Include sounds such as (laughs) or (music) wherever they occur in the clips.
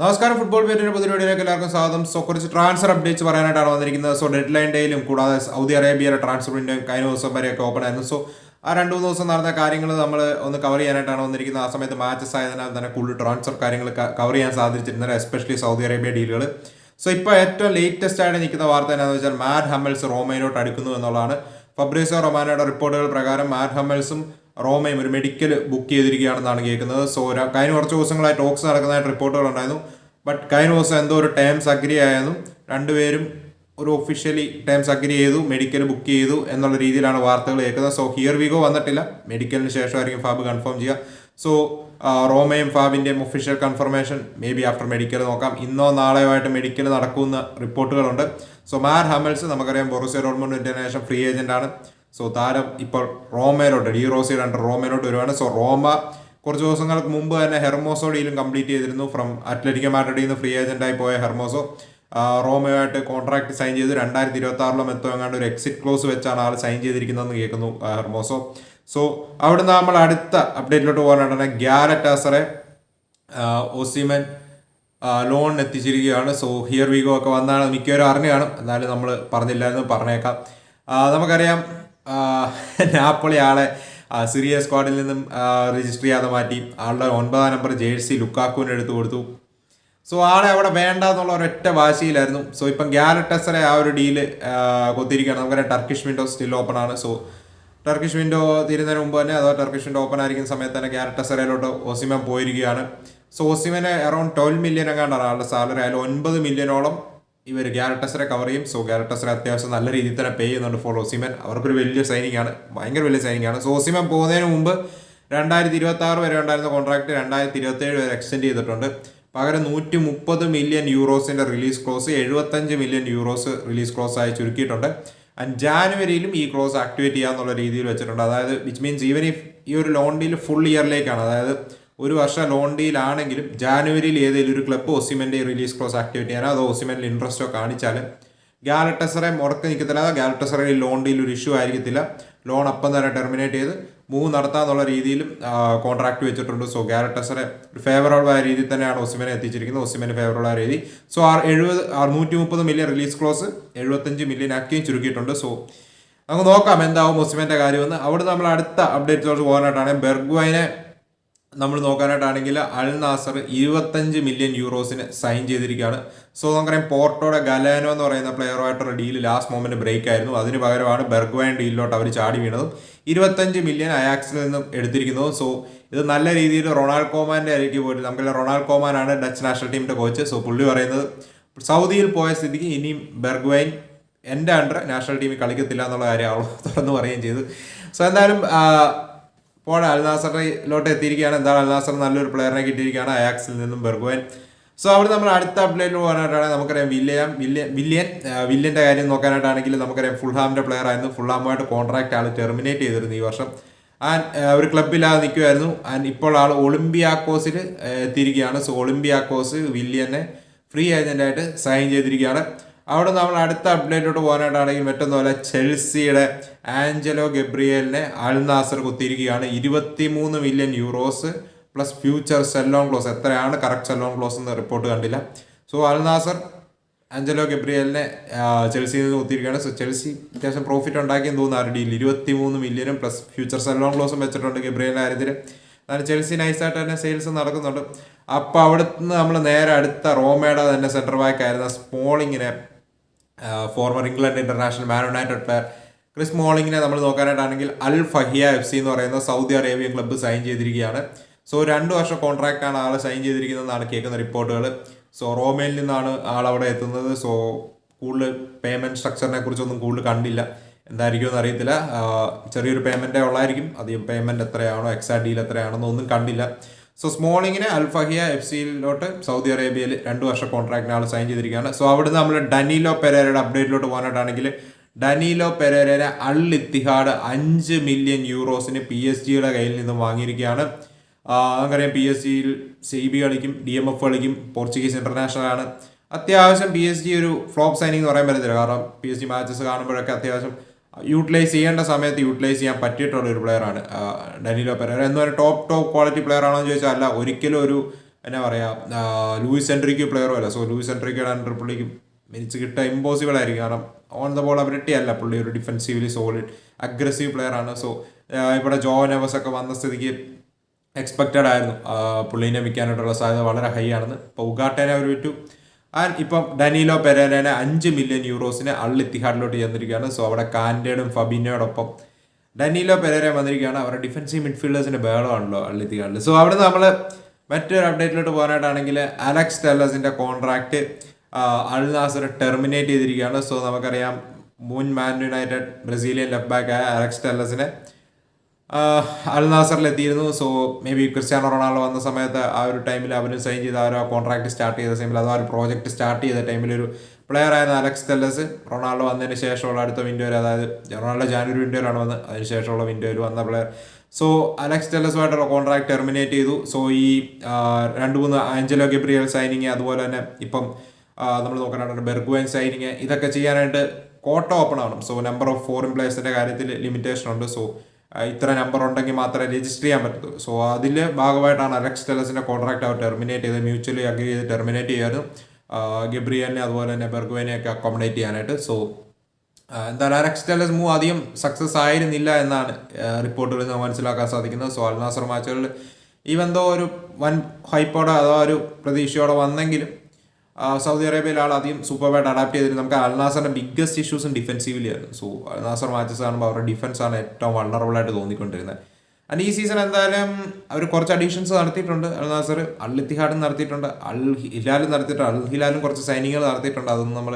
നമസ്കാരം. ഫുട്ബോൾ പേരിന്റെ പുതിയ വീഡിയോയിലേക്ക് എല്ലാവർക്കും സ്വാഗതം. സോ കുറച്ച് ട്രാൻസ്ഫർ അപ്ഡേറ്റ്സ് പറയാനായിട്ടാണ് വന്നിരിക്കുന്നത്. സോ ഡെഡ് ലൈൻ ഡേയിലും കൂടാതെ സൗദി അറേബ്യയുടെ ട്രാൻസ്ഫർ വിൻഡോ കഴിഞ്ഞ ദിവസം വരെയൊക്കെ ഓപ്പൺ ആയിരുന്നു. സോ ആ രണ്ട് മൂന്ന് ദിവസം നടന്ന കാര്യങ്ങൾ നമ്മൾ ഒന്ന് കവർ ചെയ്യാനായിട്ടാണ് വന്നിരിക്കുന്നത്. ആ സമയത്ത് മാച്ചസ് ആയതിനാൽ തന്നെ കൂടുതൽ ട്രാൻസ്ഫർ കാര്യങ്ങൾ കവർ ചെയ്യാൻ സാധിച്ചിരുന്നത് എസ്പെഷ്യലി സൗദി അറേബ്യ ഡീലുകൾ സോ ഇപ്പോൾ ഏറ്റവും ലേറ്റസ്റ്റ് ആയിട്ട് നിൽക്കുന്ന വാർത്ത എന്താണെന്ന് വെച്ചാൽ മാഡ് ഹമ്മൽസ് റോമയിലോട്ട് അടുക്കുന്നു എന്നുള്ളതാണ്. ഫബ്രീസോ റൊമാനോയുടെ റിപ്പോർട്ടുകൾ പ്രകാരം മാഡ് ഹമ്മൽസും റോമയും ഒരു മെഡിക്കൽ ബുക്ക് ചെയ്തിരിക്കുകയാണെന്നാണ് കേൾക്കുന്നത്. സോ കഴിഞ്ഞ കുറച്ച് ദിവസങ്ങളായി ടോക്സ് നടക്കുന്നതായിട്ട് റിപ്പോർട്ടുകൾ ഉണ്ടായിരുന്നു ബട്ട് കഴിഞ്ഞ ദിവസം എന്തോ ഒരു ടേംസ് അഗ്രി ആയിരുന്നു. രണ്ടുപേരും ഒരു ഒഫീഷ്യലി ടേംസ് അഗ്രി ചെയ്തു മെഡിക്കൽ ബുക്ക് ചെയ്തു എന്നുള്ള രീതിയിലാണ് വാർത്തകൾ കേൾക്കുന്നത്. സോ ഹിയർ വിഗോ വന്നിട്ടില്ല. മെഡിക്കലിന് ശേഷമായിരിക്കും ഫാബ് കൺഫേം ചെയ്യുക. സോ റോമയും ഫാബിന്റെയും official confirmation may be after medical നോക്കാം. ഇന്നോ നാളെയോ ആയിട്ട് മെഡിക്കൽ നടക്കുമെന്ന് റിപ്പോർട്ടുകളുണ്ട്. സോ മാർ ഹമൽസ് നമുക്കറിയാം Borussia Dortmund international free agent ആണ് സോ താരം ഇപ്പോൾ റോമയിലോട്ട് ഡി റോസിയുടെ അണ്ടർ റോമയിലോട്ട് വരുവാണ്. സോ റോമ കുറച്ച് ദിവസങ്ങൾക്ക് മുമ്പ് തന്നെ ഹെർമോസോ ഡീലും കംപ്ലീറ്റ് ചെയ്തിരുന്നു. ഫ്രം അത്ലറ്റിക്കോ മാഡ്രിഡിൽ നിന്ന് ഫ്രീ ഏജന്റായി പോയ ഹെർമോസോ റോമയുമായിട്ട് കോൺട്രാക്ട് സൈൻ ചെയ്തു. രണ്ടായിരത്തി ഇരുപത്തി ആറിലോ എത്തോ എങ്ങാണ്ട് ഒരു എക്സിറ്റ് ക്ലോസ് വെച്ചാണ് ആൾ സൈൻ ചെയ്തിരിക്കുന്നതെന്ന് കേൾക്കുന്നു ഹെർമോസോ. സോ അവിടുന്ന് നമ്മൾ അടുത്ത അപ്ഡേറ്റിലോട്ട് പോകാനുണ്ടെങ്കിൽ ഗ്യാലറ്റ് ആസറെ ഒസിമൻ ലോൺ എത്തിച്ചിരിക്കുകയാണ്. സോ ഹിയർ വീഗോ ഒക്കെ വന്നാണ് മിക്കവരും അറിഞ്ഞു കാണും. എന്നാലും നമ്മൾ പറഞ്ഞില്ലായിരുന്നു പറഞ്ഞേക്കാം. നമുക്കറിയാം നാപ്പോളി ആളെ സിറിയ സ്ക്വാഡിൽ നിന്നും രജിസ്റ്റർ ചെയ്യാതെ മാറ്റി. ആളുടെ ഒൻപതാം നമ്പർ ജേഴ്സി ലുക്കാക്കുവിന് എടുത്തു കൊടുത്തു. സോ ആളെ അവിടെ വേണ്ട എന്നുള്ള ഒരൊറ്റ വാശിയിലായിരുന്നു. സോ ഇപ്പം ഗ്യാലറ്റസറെ ആ ഒരു ഡീൽ കൊത്തിരിക്കുകയാണ് നമുക്കറിയാം ടർക്കിഷ് വിൻഡോ സ്റ്റിൽ ഓപ്പൺ ആണ്. സോ ടർക്കിഷ് വിൻഡോ തീരുന്നതിന് മുമ്പ് തന്നെ അഥവാ ടർക്കിഷ് വിൻഡോ ഓപ്പൺ ആയിരിക്കുന്ന സമയത്ത് തന്നെ ഗ്യാലറ്റസറയിലോട്ട് ഓസിമ പോയിരിക്കുകയാണ്. സോ ഓസിമനെ അറൌണ്ട് ട്വൽവ് മില്യൺ എങ്ങാണ്ടാണ് ആളുടെ സാലറി അതിൽ ഒൻപത് മില്യണോളം ഇവർ ഗ്യാരട്ടസറെ കവർ ചെയ്യും. സോ ഗ്യാരട്ടസറെ അത്യാവശ്യം നല്ല രീതിയിൽ തന്നെ പേ ചെയ്യുന്നുണ്ട് ഫോർ ഓസിമൻ അവർക്കൊരു വലിയ സൈനിങ് ആണ്. ഭയങ്കര വലിയ സൈനിങ് ആണ്. സോ ഓസിമൻ പോകുന്നതിന് മുമ്പ് രണ്ടായിരത്തി ഇരുപത്തി ആറ് വരെ ഉണ്ടായിരുന്ന കോൺട്രാക്ട് രണ്ടായിരത്തി ഇരുപത്തി ഏഴ് വരെ എക്സ്റ്റെൻഡ് ചെയ്തിട്ടുണ്ട്. പകരം നൂറ്റി മുപ്പത് മില്യൺ യൂറോസിന്റെ റിലീസ് ക്ലോസ് എഴുപത്തഞ്ച് മില്യൺ യൂറോസ് റിലീസ് ക്ലോസ് ആയി ചുരുക്കിയിട്ടുണ്ട്. ആൻഡ് ജാനുവരിയിലും ഈ ക്ലോസ് ആക്ടിവേറ്റ് ചെയ്യാമെന്നുള്ള രീതിയിൽ വെച്ചിട്ടുണ്ട്. അതായത് വിച്ച് മീൻസ് ഈവൻ ഈ ഒരു ലോൺ ഡീൽ ഫുൾ ഇയറിലേക്കാണ് അതായത് ഒരു വർഷം ലോൺ ഡീലാണെങ്കിലും ജാനുവരിയിൽ ഏതെങ്കിലും ഒരു club Osimhen release clause activate ചെയ്യാനോ അതോ ഒസിമെന്റിൽ ഇൻട്രസ്റ്റോ കാണിച്ചാൽ ഗാലട്ടസറെ മുടക്ക് നിൽക്കത്തില്ല. ഗാലറ്റസറെ ലോൺ ഡീൽ ഒരു ഇഷ്യൂ ആയിരിക്കത്തില്ല. ലോൺ അപ്പം തന്നെ ടെർമിനേറ്റ് ചെയ്ത് മൂവ് നടത്താമെന്നുള്ള രീതിയിലും കോൺട്രാക്ട് വെച്ചിട്ടുണ്ട്. സോ ഗാലറ്റസറെ ഒരു ഫേവറബിൾ ആയ രീതിയിൽ തന്നെയാണ് ഒസിമനെ എത്തിച്ചിരിക്കുന്നത്. ഒസിമന് ഫേവറബിൾ ആയ രീതി. സോ ആ എഴുപത് നൂറ്റി മുപ്പത് മില്യൺ റിലീസ് ക്ലോസ് എഴുപത്തഞ്ച് മില്യൺ ആക്കിയും ചുരുക്കിയിട്ടുണ്ട്. സോ നമുക്ക് നോക്കാം എന്താവും ഒസിമന്റെ കാര്യമെന്ന് അവിടെ നമ്മൾ അടുത്ത അപ്ഡേറ്റ്സിലോട്ട് പോകാനായിട്ടാണ് ബെർഗ്വൈനെ നമ്മൾ നോക്കാനായിട്ടാണെങ്കിൽ അൽ നാസർ ഇരുപത്തഞ്ച് മില്യൺ യൂറോസിന് സൈൻ ചെയ്തിരിക്കുകയാണ്. സോ നമുക്കറിയാം പോർട്ടോയുടെ ഗലാനോ എന്ന് പറയുന്ന പ്ലെയറുമായിട്ടുള്ള ഡീൽ ലാസ്റ്റ് മൊമെന്റ് ബ്രേക്ക് ആയിരുന്നു. അതിന് പകരമാണ് ബെർഗ്വൈൻ ഡീലിലോട്ട് അവർ ചാടി വീണതും. ഇരുപത്തഞ്ച് മില്യൺ അയാക്സിൽ നിന്നും എടുത്തിരിക്കുന്നത് സോ ഇത് നല്ല രീതിയിൽ റൊണാൾഡ് കോമാന്റെ ആയിരിക്കും പോയിട്ട് നമുക്ക് റൊണാൾഡ് കോമാനാണ് ഡച്ച് നാഷണൽ ടീമിന്റെ കോച്ച് സോ പുള്ളി പറയുന്നത് സൗദിയിൽ പോയ സ്ഥിതിക്ക് ഇനിയും ബെർഗ്വൈൻ എന്റെ അണ്ടർ നാഷണൽ ടീമിൽ കളിക്കത്തില്ല എന്നുള്ള കാര്യം അവൾ (laughs) തുറന്നു പറയുകയും ചെയ്തു. സോ എന്തായാലും ഇപ്പോൾ അൽനാസറിലോട്ട് എത്തിയിരിക്കുകയാണ്. എന്താണ് അൽനാസർ നല്ലൊരു പ്ലെയറിനെ കിട്ടിയിരിക്കുകയാണ് അയാക്സിൽ നിന്നും ബെർഗോയൻ സോ അവിടെ നമ്മൾ അടുത്ത അപ്ഡേറ്റിൽ പോകാനായിട്ടാണ് നമുക്കറിയാം വില്യം വില്യൻ വില്യൻ ആ, വില്യന്റെ കാര്യം നോക്കാനായിട്ടാണെങ്കിൽ നമുക്കറിയാം ഫുൾഹാമിന്റെ പ്ലെയർ ആയിരുന്നു. ഫുൾഹാമുമായിട്ട് കോൺട്രാക്ട് ആൾ ടെർമിനേറ്റ് ചെയ്തിരുന്നു ഈ വർഷം. ആൻഡ് ഒരു ക്ലബില്ലാതെ നിൽക്കുമായിരുന്നു ആൻഡ് ഇപ്പോൾ ആൾ ഒളിമ്പിയാക്കോസിൽ എത്തിയിരിക്കുകയാണ്. സോ ഒളിമ്പിയാക്കോസ് വില്യനെ ഫ്രീ ഏജന്റായിട്ട് സൈൻ ചെയ്തിരിക്കുകയാണ്. അവിടെ നമ്മൾ അടുത്ത അപ്ഡേറ്റോട്ട് പോകാനായിട്ടാണെങ്കിൽ മറ്റൊന്നുമല്ല ചെൽസിയുടെ ആഞ്ചലോ ഗബ്രിയലിനെ അൽനാസർ കുത്തിയിരിക്കുകയാണ് കുത്തിയിരിക്കുകയാണ്. ഇരുപത്തിമൂന്ന് million euros plus future sell on clause എത്രയാണ്? കറക്റ്റ് സെല്ലോൺ ക്ലോസ് എന്ന് റിപ്പോർട്ട് കണ്ടില്ല. സോ അൽനാസർ ആഞ്ചലോ ഗബ്രിയലിനെ ചെൽസിയിൽ നിന്ന് കുത്തിയിരിക്കുകയാണ്. സോ ചെൽസി അത്യാവശ്യം പ്രോഫിറ്റ് ഉണ്ടാക്കിയെന്ന് തോന്നുന്നു ആ ഡീൽ ഇരുപത്തി മൂന്ന് മില്യനും പ്ലസ് ഫ്യൂച്ചർ സെല്ലോൺ ക്ലോസും വെച്ചിട്ടുണ്ട് ഗബ്രിയലിന്റെ കാര്യത്തിൽ എന്നാലും ചെൽസി നൈസായിട്ട് തന്നെ സെയിൽസ് നടക്കുന്നുണ്ട്. അപ്പോൾ അവിടുന്ന് നമ്മൾ നേരെ അടുത്ത റോമയുടെ തന്നെ സെന്റർ ബാക്ക് ആയിരുന്ന സ്മോളിങ്ങിനെ former England international Man United player Chris മോളിങ്ങിനെ നമ്മൾ നോക്കാനായിട്ടാണെങ്കിൽ അൽ ഫഹിയ എഫ് സി എന്ന് പറയുന്ന സൗദി അറേബ്യൻ ക്ലബ്ബ് സൈൻ ചെയ്തിരിക്കുകയാണ്. സോ രണ്ട് വർഷം കോൺട്രാക്റ്റാണ് ആൾ സൈൻ ചെയ്തിരിക്കുന്നതെന്നാണ് കേൾക്കുന്ന റിപ്പോർട്ടുകൾ സോ റോമയിൽ നിന്നാണ് ആൾ അവിടെ എത്തുന്നത്. സോ കൂടുതൽ പേയ്മെന്റ് സ്ട്രക്ചറിനെ കുറിച്ചൊന്നും കൂടുതൽ കണ്ടില്ല. എന്തായിരിക്കും എന്ന് അറിയത്തില്ല. ചെറിയൊരു പേയ്മെന്റേ ഉള്ളായിരിക്കും. അധികം പേയ്മെന്റ് എത്രയാണോ എക്സാ ഡീൽ എന്നൊന്നും കണ്ടില്ല. സോ സ്മോളിങ്ങിന് അൽഫഹിയ എഫ് സിയിലോട്ട് സൗദി അറേബ്യയിൽ രണ്ട് വർഷം കോൺട്രാക്റ്റിന് ആൾ സൈൻ ചെയ്തിരിക്കുകയാണ്. സോ അവിടുന്ന് നമ്മൾ ഡനീലോ പെരേരയുടെ അപ്ഡേറ്റിലോട്ട് പോകാനായിട്ടാണെങ്കിൽ ഡനീലോ പെരേരനെ അൾ ഇത്തിഹാഡ് അഞ്ച് മില്യൺ യൂറോസിന് പി എസ് ജിയുടെ കയ്യിൽ നിന്ന് വാങ്ങിയിരിക്കുകയാണ്. നമുക്കറിയാം പി എസ് ജിയിൽ സി ബി കളിക്കും ഡി എം എഫ് കളിക്കും പോർച്ചുഗീസ് ഇന്റർനാഷണൽ ആണ് അത്യാവശ്യം പി എസ് ജി ഒരു ഫ്ലോപ്പ് സൈനിങ് എന്ന് പറയാൻ പറ്റത്തില്ല. കാരണം പി എസ് ജി മാച്ചസ് കാണുമ്പോഴൊക്കെ അത്യാവശ്യം യൂട്ടിലൈസ് ചെയ്യേണ്ട സമയത്ത് യൂട്ടിലൈസ് ചെയ്യാൻ പറ്റിയിട്ടുള്ള ഒരു പ്ലെയറാണ് ഡനിലോ പെരേര എന്ന് പറഞ്ഞാൽ ടോപ്പ് ടോപ്പ് ക്വാളിറ്റി പ്ലെയർ ആണോ എന്ന് ചോദിച്ചാൽ അല്ല ഒരിക്കലും ഒരു എന്നാ പറയുക ലൂയിസ് എൻട്രിക്ക് പ്ലെയറും അല്ല. സോ ലൂയിസ് എൻട്രിക്കയുടെ അണ്ടർ പുള്ളിക്ക് മിനിറ്റ്സ് കിട്ടുക ഇമ്പോസിബിൾ ആയിരിക്കും. കാരണം ഓൺ ദ ബോൾ അബിലിറ്റി അല്ല പുള്ളി ഒരു ഡിഫെൻസീവ്ലി സോളിഡ് അഗ്രസീവ് പ്ലെയർ ആണ്. സോ ഇവിടെ ജോ നെവസ് ഒക്കെ വന്ന സ്ഥിതിക്ക് എക്സ്പെക്റ്റഡ് ആയിരുന്നു. പുള്ളീനെ വിൽക്കാനായിട്ടുള്ള സാധ്യത വളരെ ഹൈ ആണെന്ന്. ഇപ്പോൾ ഉഗാട്ടേനെ അവർ വിറ്റു. ആൻഡ് ഇപ്പം ഡനീലോ പെരേരനെ അഞ്ച് മില്യൺ യൂറോസിന് അൾ ഇത്തിഹാഡിലോട്ട് ചെന്നിരിക്കുകയാണ്. സോ അവിടെ കാൻഡേഡും ഫബിനോടൊപ്പം ഡനീലോ പെരേര വന്നിരിക്കുകയാണ്. അവരുടെ ഡിഫൻസീവ് മിഡ്ഫീൽഡേഴ്സിന്റെ ബഹളമാണല്ലോ അള്ളിത്തികാളിൽ സോ അവിടെ നമ്മൾ മറ്റൊരു അപ്ഡേറ്റിലോട്ട് പോകാനായിട്ടാണെങ്കിൽ അലക്സ് ടെല്ലസിന്റെ കോൺട്രാക്റ്റ് അൾ നാസർ ടെർമിനേറ്റ് ചെയ്തിരിക്കുകയാണ്. സോ നമുക്കറിയാം മുൻ Man United Brazilian left back ആയ അലക്സ് ടെല്ലസിനെ അൽ നാസറിൽ എത്തിയിരുന്നു so may be Cristiano Ronaldo വന്ന സമയത്ത് ആ ഒരു ടൈമിൽ അവരും സൈൻ ചെയ്ത ആ കോൺട്രാക്ട് സ്റ്റാർട്ട് ചെയ്ത ടൈമിൽ അഥവാ ഒരു പ്രോജക്റ്റ് സ്റ്റാർട്ട് ചെയ്ത ടൈമിൽ ഒരു പ്ലെയർ ആയിരുന്ന അലക്സ് തെല്ലസ് റൊണാൾഡോ വന്നതിന് ശേഷമുള്ള അടുത്ത വിൻഡോയിൽ അതായത് റൊണാൾഡോ ജാനുവരി വിൻഡോയിലാണ് വന്നത്. അതിന് ശേഷമുള്ള വിൻഡോയിൽ വന്ന പ്ലെയർ സോ അലക്സ് ടെല്ലസുമായിട്ടുള്ള കോൺട്രാക്ട് ടെർമിനേറ്റ് ചെയ്തു. സോ ഈ രണ്ട് മൂന്ന് ആഞ്ചലോ ഗബ്രിയൽ സൈനിങ് അതുപോലെ തന്നെ ഇപ്പം നമ്മൾ നോക്കാനായിട്ട് ബെർഗുവൻ സൈനിങ് ഇതൊക്കെ ചെയ്യാനായിട്ട് കോട്ട ഓപ്പൺ ആവണം. സോ നമ്പർ ഓഫ് ഫോറിൻ പ്ലേയേഴ്സിന്റെ കാര്യത്തിൽ ലിമിറ്റേഷൻ ഉണ്ട്. സോ ഇത്ര നമ്പർ ഉണ്ടെങ്കിൽ മാത്രമേ രജിസ്റ്റർ ചെയ്യാൻ പറ്റത്തുള്ളൂ. സോ അതിൽ ഭാഗമായിട്ടാണ് അലക്സ് ടെലസിന്റെ കോൺട്രാക്ട് അവർ ടെർമിനേറ്റ് ചെയ്ത് മ്യൂച്വലി അഗ്രി ചെയ്ത് ടെർമിനേറ്റ് ചെയ്യാനും ഗബ്രിയനെ അതുപോലെ തന്നെ ബെർഗുവേനെ ഒക്കെ അക്കോമഡേറ്റ് ചെയ്യാനായിട്ട്. സോ എന്തായാലും അലക്സ് ടെലസ് മൂവ് അധികം സക്സസ് ആയിരുന്നില്ല എന്നാണ് റിപ്പോർട്ടുകൾ നിന്ന് മനസ്സിലാക്കാൻ സാധിക്കുന്നത്. സോ അൽനാസർ മാച്ചുകളിൽ ഈവെന്തോ ഒരു വൻ ഹൈപ്പോടെ അഥവാ ഒരു പ്രതീക്ഷയോടെ വന്നെങ്കിലും സൗദി അറേബ്യയിൽ ആൾ ആദ്യം സൂപ്പർബായിട്ട് അഡാപ്റ്റ് ചെയ്തിട്ട് നമുക്ക് അൽനാസറിന്റെ ബിഗ്ഗസ്റ്റ് ഇഷ്യൂസും ഡിഫൻസീവ്ലി ആയിരുന്നു. സോ അൽനാസർ മാച്ചസ് കാണുമ്പോൾ അവരുടെ ഡിഫൻസ് ആണ് ഏറ്റവും ആയിട്ട് തോന്നിക്കൊണ്ടിരുന്നത്. ആൻഡ് ഈ സീസൺ എന്തായാലും അവർ കുറച്ച് അഡീഷൻസ് നടത്തിയിട്ടുണ്ട് അൽനാസർ. അൽത്തിഹാഡും നടത്തിയിട്ടുണ്ട്. അൽ ഹിലാലും നടത്തിയിട്ടുണ്ട്. അൽ ഹിലാലും കുറച്ച് സൈനിങ്ങൾ നടത്തിയിട്ടുണ്ട്. അതൊന്നും നമ്മൾ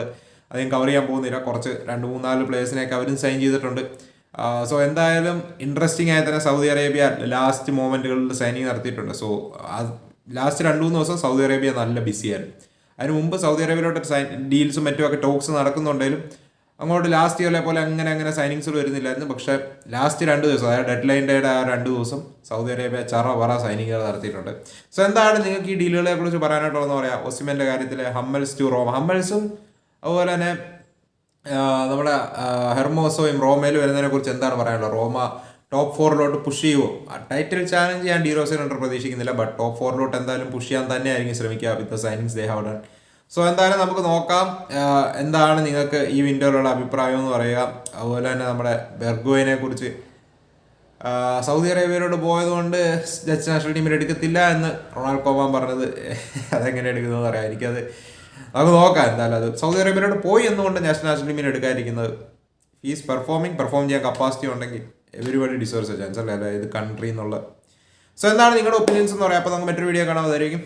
അധികം കവർ ചെയ്യാൻ പോകുന്നില്ല. കുറച്ച് രണ്ട് മൂന്നാൽ പ്ലേയേഴ്സിനെയൊക്കെ അവരും സൈൻ ചെയ്തിട്ടുണ്ട്. സോ എന്തായാലും ഇൻട്രസ്റ്റിംഗ് ആയി തന്നെ സൗദി അറേബ്യ ലാസ്റ്റ് മൂമെന്റുകളിൽ സൈനിങ് നടത്തിയിട്ടുണ്ട്. സോ ലാസ്റ്റ് രണ്ട് മൂന്ന് ദിവസം സൗദി അറേബ്യ നല്ല ബിസിയായിരുന്നു അതിന് മുമ്പ് സൗദി അറേബ്യയിലോട്ട് ഡീൽസും മറ്റുമൊക്കെ ടോക്സ് നടക്കുന്നുണ്ടെങ്കിലും അങ്ങോട്ട് ലാസ്റ്റ് ഇയറിലെ പോലെ അങ്ങനെ അങ്ങനെ സൈനിങ്സ് വരുന്നില്ലായിരുന്നു. പക്ഷേ ലാസ്റ്റ് രണ്ട് ദിവസം അതായത് ഡെഡ് ലൈൻ ഡേയുടെ ആ രണ്ട് ദിവസം സൗദി അറേബ്യ ചറ പറ സൈനികർ നടത്തിയിട്ടുണ്ട്. സോ എന്താണ് നിങ്ങൾക്ക് ഈ ഡീലുകളെ കുറിച്ച് പറയാനായിട്ടുള്ളതെന്ന് പറയാം. ഒസിമന്റെ കാര്യത്തിൽ ഹമ്മൽസ് ടു റോം ഹമ്മൽസും അതുപോലെ തന്നെ നമ്മുടെ ഹെർമോസോയും റോമയിലും വരുന്നതിനെ കുറിച്ച് എന്താണ് പറയാനുള്ളത്? റോമ ടോപ്പ് ഫോറിലോട്ട് പുഷ് ചെയ്യുമോ ടൈറ്റിൽ ചാലഞ്ച് ചെയ്യാൻ ഡീറോ ഡീറോസിനുണ്ട് പ്രതീക്ഷിക്കുന്നില്ല ബട്ട് ടോപ്പ് ഫോറിലോട്ട് എന്തായാലും പുഷ് ചെയ്യാൻ തന്നെ ആയിരിക്കും ശ്രമിക്കുക with the signings they have done so എന്തായാലും നമുക്ക് നോക്കാം ആ, എന്താണ് നിങ്ങൾക്ക് ഈ വിൻഡോയിലുള്ള അഭിപ്രായം എന്ന് പറയുക. അതുപോലെ തന്നെ നമ്മുടെ ബെർഗോയിനെ കുറിച്ച്. ആ, സൗദി അറേബ്യയിലോട്ട് പോയതുകൊണ്ട് ഡച്ച് നാഷണൽ ടീമിൽ എടുക്കത്തില്ല എന്ന് റൊണാൾഡ് കോമാൻ പറഞ്ഞത്. അതെങ്ങനെ എടുക്കുന്നതെന്ന് പറയാം എനിക്കത് നമുക്ക് നോക്കാം എന്തായാലും അത്. സൗദി അറേബ്യയിലോട്ട് പോയി എന്നുകൊണ്ട് നാഷണൽ നാഷണൽ ടീമിൽ എടുക്കാതിരിക്കുന്നത്. ഈസ് പെർഫോമിങ് പെർഫോം ചെയ്യാൻ കപ്പാസിറ്റി ഉണ്ടെങ്കിൽ. എവരിബഡി ഡിസേർവ്സ് ചാൻസ് അല്ലേ? അതായത് കൺട്രി എന്നുള്ള സോ എന്താണ് നിങ്ങളുടെ ഒപ്പീനിയൻസ് എന്ന് പറയാം. അപ്പോൾ നമുക്ക് മറ്റൊരു വീഡിയോ കാണാൻ അതായിരിക്കും